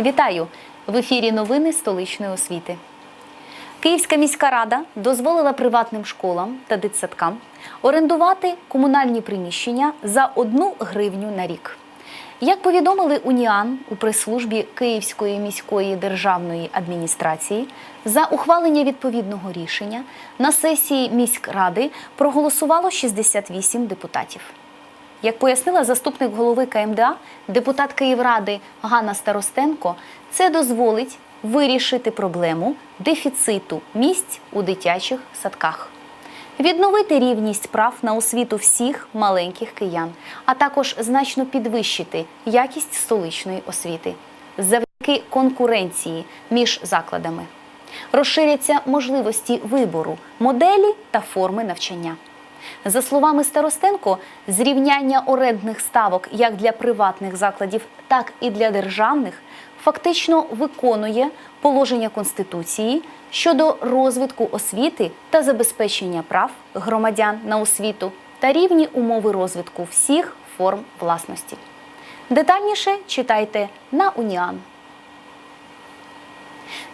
Вітаю! В ефірі новини столичної освіти. Київська міська рада дозволила приватним школам та дитсадкам орендувати комунальні приміщення за одну гривню на рік. Як повідомили УНІАН у прес-службі Київської міської державної адміністрації, за ухвалення відповідного рішення на сесії міськради проголосувало 68 депутатів. Як пояснила заступник голови КМДА, депутат Київради Ганна Старостенко, це дозволить вирішити проблему дефіциту місць у дитячих садках, відновити рівність прав на освіту всіх маленьких киян, а також значно підвищити якість столичної освіти завдяки конкуренції між закладами. Розширяться можливості вибору моделі та форми навчання. За словами Старостенко, зрівняння орендних ставок як для приватних закладів, так і для державних фактично виконує положення Конституції щодо розвитку освіти та забезпечення прав громадян на освіту та рівні умови розвитку всіх форм власності. Детальніше читайте на Уніан.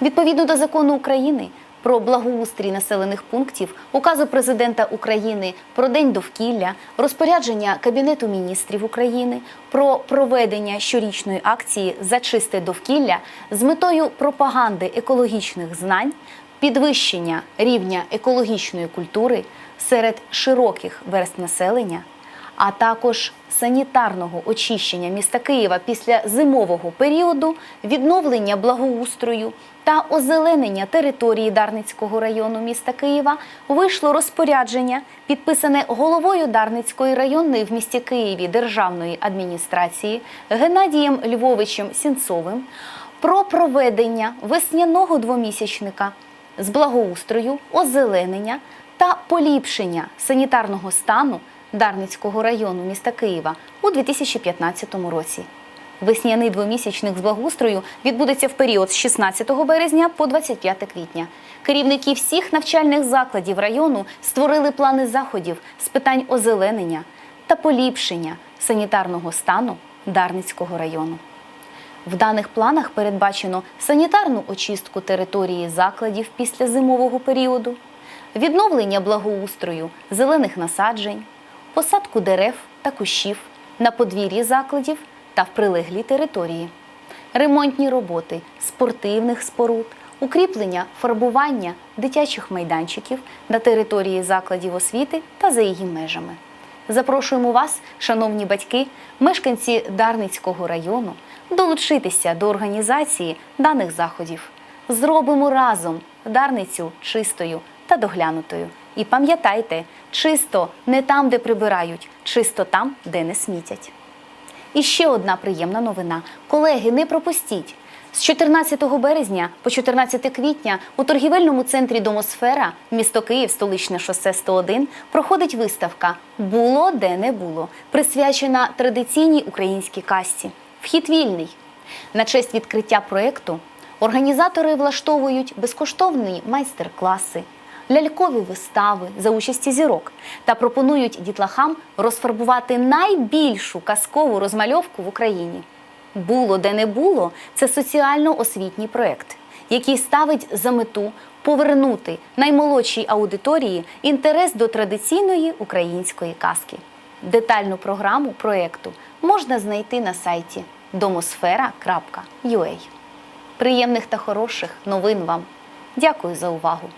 Відповідно до закону України про благоустрій населених пунктів, указу президента України про день довкілля, розпорядження Кабінету міністрів України про проведення щорічної акції за чисте довкілля з метою пропаганди екологічних знань, підвищення рівня екологічної культури серед широких верст населення а також санітарного очищення міста Києва після зимового періоду, відновлення благоустрою та озеленення території Дарницького району міста Києва вийшло розпорядження, підписане головою Дарницької районної в місті Києві державної адміністрації Геннадієм Львовичем Сінцовим про проведення весняного двомісячника з благоустрою, озеленення та поліпшення санітарного стану Дарницького району міста Києва у 2015 році. Весняний двомісячник з благоустрою відбудеться в період з 16 березня по 25 квітня. Керівники всіх навчальних закладів району створили плани заходів з питань озеленення та поліпшення санітарного стану Дарницького району. В даних планах передбачено санітарну очистку території закладів після зимового періоду, відновлення благоустрою зелених насаджень, посадку дерев та кущів на подвір'ї закладів та в прилеглій території, ремонтні роботи спортивних споруд, укріплення фарбування дитячих майданчиків на території закладів освіти та за її межами. Запрошуємо вас, шановні батьки, мешканці Дарницького району, долучитися до організації даних заходів. Зробимо разом Дарницю чистою та доглянутою. І пам'ятайте, чисто не там, де прибирають, чисто там, де не смітять. І ще одна приємна новина. Колеги, не пропустіть. З 14 березня по 14 квітня у торгівельному центрі Домосфера, місто Київ, столичне шосе 101, проходить виставка Було де не було, присвячена традиційній українській касті. Вхід вільний. На честь відкриття проєкту організатори влаштовують безкоштовні майстер-класи, лялькові вистави за участі зірок та пропонують дітлахам розфарбувати найбільшу казкову розмальовку в Україні. Було де не було це соціально-освітній проєкт, який ставить за мету повернути наймолодшій аудиторії інтерес до традиційної української казки. Детальну програму проєкту можна знайти на сайті домосфера.ua. Приємних та хороших новин вам. Дякую за увагу!